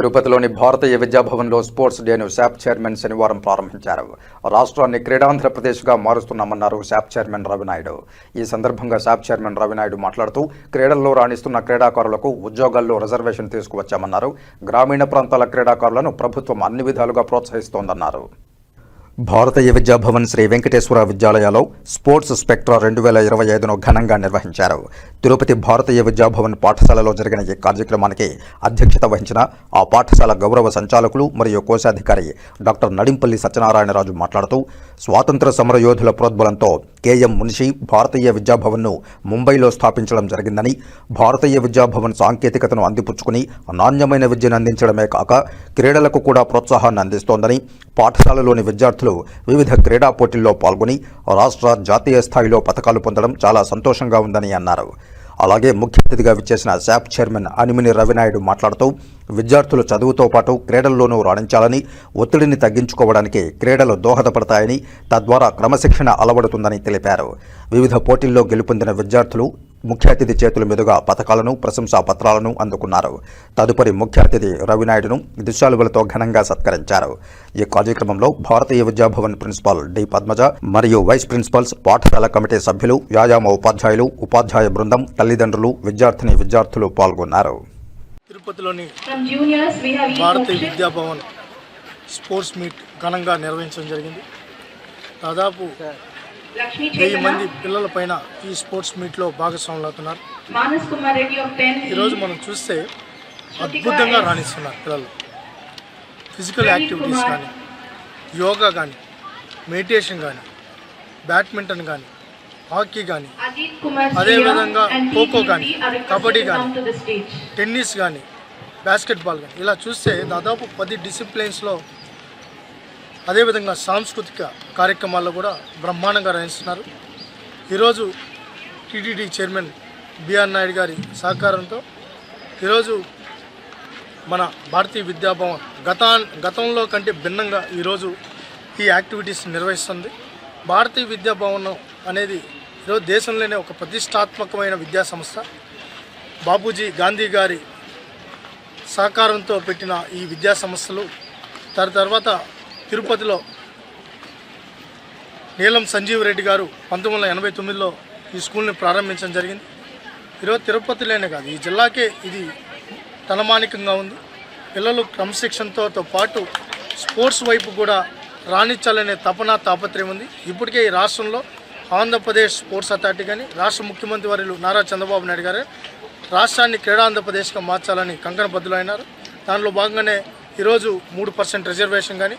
తిరుపతిలోని భారతీయ విద్యాభవన్లో స్పోర్ట్స్ డేను శాప్ చైర్మన్ శనివారం ప్రారంభించారు. రాష్ట్రాన్ని క్రీడాంధ్రప్రదేశ్గా మారుస్తున్నామన్నారు శాప్ చైర్మన్ రవినాయుడు. ఈ సందర్భంగా శాప్ చైర్మన్ రవినాయుడు మాట్లాడుతూ క్రీడల్లో రాణిస్తున్న క్రీడాకారులకు ఉద్యోగాల్లో రిజర్వేషన్ తీసుకువచ్చామన్నారు. గ్రామీణ ప్రాంతాల క్రీడాకారులను ప్రభుత్వం అన్ని విధాలుగా ప్రోత్సహిస్తోందన్నారు. భారతీయ విద్యాభవన్ శ్రీ వెంకటేశ్వర విద్యాలయాలో స్పోర్ట్స్ స్పెక్ట్రా రెండు వేల ఇరవై ఐదును ఘనంగా నిర్వహించారు. తిరుపతి భారతీయ విద్యాభవన్ పాఠశాలలో జరిగిన ఈ కార్యక్రమానికి అధ్యక్షత వహించిన ఆ పాఠశాల గౌరవ సంచాలకులు మరియు కోశాధికారి డాక్టర్ నడింపల్లి సత్యనారాయణరాజు మాట్లాడుతూ స్వాతంత్ర సమరయోధుల ప్రోద్బలంతో కేఎం మున్షి భారతీయ విద్యాభవన్ను ముంబైలో స్థాపించడం జరిగిందని భారతీయ విద్యాభవన్ సాంకేతికతను అందిపుచ్చుకుని నాణ్యమైన విద్యను అందించడమే కాక క్రీడలకు కూడా ప్రోత్సాహాన్ని అందిస్తోందని పాఠశాలలోని విద్యార్థులు వివిధ క్రీడా పోటీల్లో పాల్గొని రాష్ట్ర జాతీయ స్థాయిలో పథకాలు పొందడం చాలా సంతోషంగా ఉందని అన్నారు. అలాగే ముఖ్య అతిథిగా విచ్చేసిన శాప్ చైర్మన్ అనిమిని రవినాయుడు మాట్లాడుతూ విద్యార్థులు చదువుతో పాటు క్రీడల్లోనూ రాణించాలని ఒత్తిడిని తగ్గించుకోవడానికి క్రీడలు దోహదపడతాయని తద్వారా క్రమశిక్షణ అలవడుతుందని తెలిపారు. వివిధ పోటీల్లో గెలుపొందిన విద్యార్థులు ముఖ్య అతిథి చేతుల మీదుగా పథకాలను ప్రశంసా పత్రాలను అందుకున్నారు. తదుపరి ముఖ్య అతిథి రవినాయుడును దిశాలువలతో ఘనంగా సత్కరించారు. ఈ కార్యక్రమంలో భారతీయ విద్యాభవన్ ప్రిన్సిపాల్ డి పద్మజ మరియు వైస్ ప్రిన్సిపల్స్ పాఠశాల కమిటీ సభ్యులు వ్యాయామ ఉపాధ్యాయులు ఉపాధ్యాయ బృందం తల్లిదండ్రులు విద్యార్థిని విద్యార్థులు పాల్గొన్నారు. తిరుపతిలోని భారతీయ. విద్యాభవన్ స్పోర్ట్స్ మీట్ ఘనంగా నిర్వహించడం జరిగింది. దాదాపు వెయ్యి మంది పిల్లల పైన ఈ స్పోర్ట్స్ మీట్లో భాగస్వాములు అవుతున్నారు Manas Kumar Reddy of 10. ఈరోజు మనం చూస్తే అద్భుతంగా రాణిస్తున్నారు పిల్లలు. ఫిజికల్ యాక్టివిటీస్ కానీ యోగా కానీ మెడిటేషన్ కానీ బ్యాడ్మింటన్ కానీ హాకీ కానీ Ajit Kumar అదే Sriram విధంగా and kho kho requested kabaddi stage. Tennis కానీ బాస్కెట్బాల్ కానీ ఇలా చూస్తే దాదాపు పది డిసిప్లిన్స్లో అదేవిధంగా సాంస్కృతిక కార్యక్రమాల్లో కూడా బ్రహ్మాండంగా రాణిస్తున్నారు. ఈరోజు టీటీడీ చైర్మన్ బిఆర్ నాయుడు గారి సహకారంతో ఈరోజు మన భారతీయ విద్యాభవన్ గత గతంలో కంటే భిన్నంగా ఈరోజు ఈ యాక్టివిటీస్ నిర్వహిస్తుంది. భారతీయ విద్యాభవనం అనేది ఈరోజు దేశంలోనే ఒక ప్రతిష్టాత్మకమైన విద్యా సంస్థ. బాపూజీ గాంధీ గారి సహకారంతో పెట్టిన ఈ విద్యా సంస్థలు తర్వాత తిరుపతిలో నీలం సంజీవ్ రెడ్డి గారు పంతొమ్మిది వందల ఎనభై తొమ్మిదిలో ఈ స్కూల్ని ప్రారంభించడం జరిగింది. ఈరోజు తిరుపతిలోనే కాదు ఈ జిల్లాకే ఇది తలమానికంగా ఉంది. పిల్లలు క్రమశిక్షణతో పాటు స్పోర్ట్స్ వైపు కూడా రాణించాలనే తపన తాపత్రయం ఉంది. ఇప్పటికే ఈ రాష్ట్రంలో ఆంధ్రప్రదేశ్ స్పోర్ట్స్ అథారిటీ కానీ రాష్ట్ర ముఖ్యమంత్రి వర్యులు నారా చంద్రబాబు నాయుడు గారు రాష్ట్రాన్ని క్రీడా ఆంధ్రప్రదేశ్గా మార్చాలని కంకణ బద్దులైనారు. దానిలో భాగంగానే ఈరోజు మూడు పర్సెంట్ రిజర్వేషన్ కానీ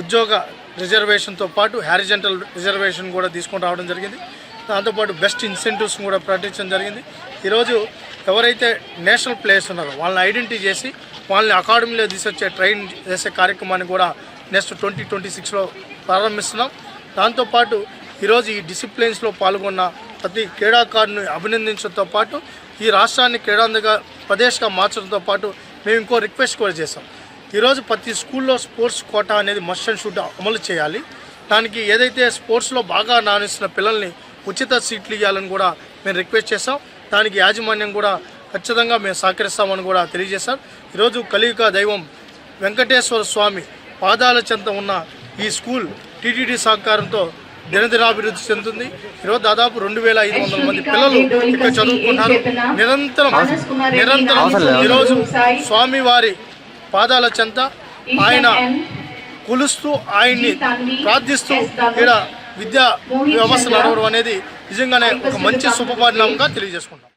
ఉద్యోగ రిజర్వేషన్తో పాటు హారిజెంటల్ రిజర్వేషన్ కూడా తీసుకొని రావడం జరిగింది. దాంతోపాటు బెస్ట్ ఇన్సెంటివ్స్ కూడా ప్రకటించడం జరిగింది. ఈరోజు ఎవరైతే నేషనల్ ప్లేయర్స్ ఉన్నారో వాళ్ళని ఐడెంటిఫై చేసి వాళ్ళని అకాడమీలో తీసుకొచ్చే ట్రైన్ చేసే కార్యక్రమాన్ని కూడా నెక్స్ట్ ట్వంటీ ట్వంటీ సిక్స్లో ప్రారంభిస్తున్నాం. దాంతోపాటు ఈరోజు ఈ డిసిప్లిన్స్లో పాల్గొన్న ప్రతి క్రీడాకారుని అభినందించడంతో పాటు ఈ రాష్ట్రాన్ని క్రీడాంధగా ప్రదేశ్గా మార్చడంతో పాటు మేము ఇంకో రిక్వెస్ట్ కూడా చేసాం ఈరోజు ప్రతి స్కూల్లో స్పోర్ట్స్ కోటా అనేది మస్ట్ అండ్ షుడ్ అమలు చేయాలి. దానికి ఏదైతే స్పోర్ట్స్లో బాగా నానిస్తున్న పిల్లల్ని ఉచిత సీట్లు ఇవ్వాలని కూడా మేము రిక్వెస్ట్ చేసాం దానికి యాజమాన్యం కూడా ఖచ్చితంగా మేము సహకరిస్తామని కూడా తెలియజేశాం ఈరోజు కలియుగ దైవం వెంకటేశ్వర స్వామి పాదాల చెంత ఉన్న ఈ స్కూల్ టీటీడీ సహకారంతో దినదినాభివృద్ధి చెందుతుంది. ఈరోజు దాదాపు రెండు వేల ఐదు వందల మంది పిల్లలు ఇక్కడ చదువుకుంటున్నారు. నిరంతరం నిరంతరం ఈరోజు స్వామివారి పాదాల చెంత ఆయన కొలుస్తూ ఆయన్ని ప్రార్థిస్తూ ఇక్కడ విద్యా వ్యవస్థ నడవడం అనేది నిజంగానే ఒక మంచి శుభపరిణామంగా తెలియజేసుకుంటాం.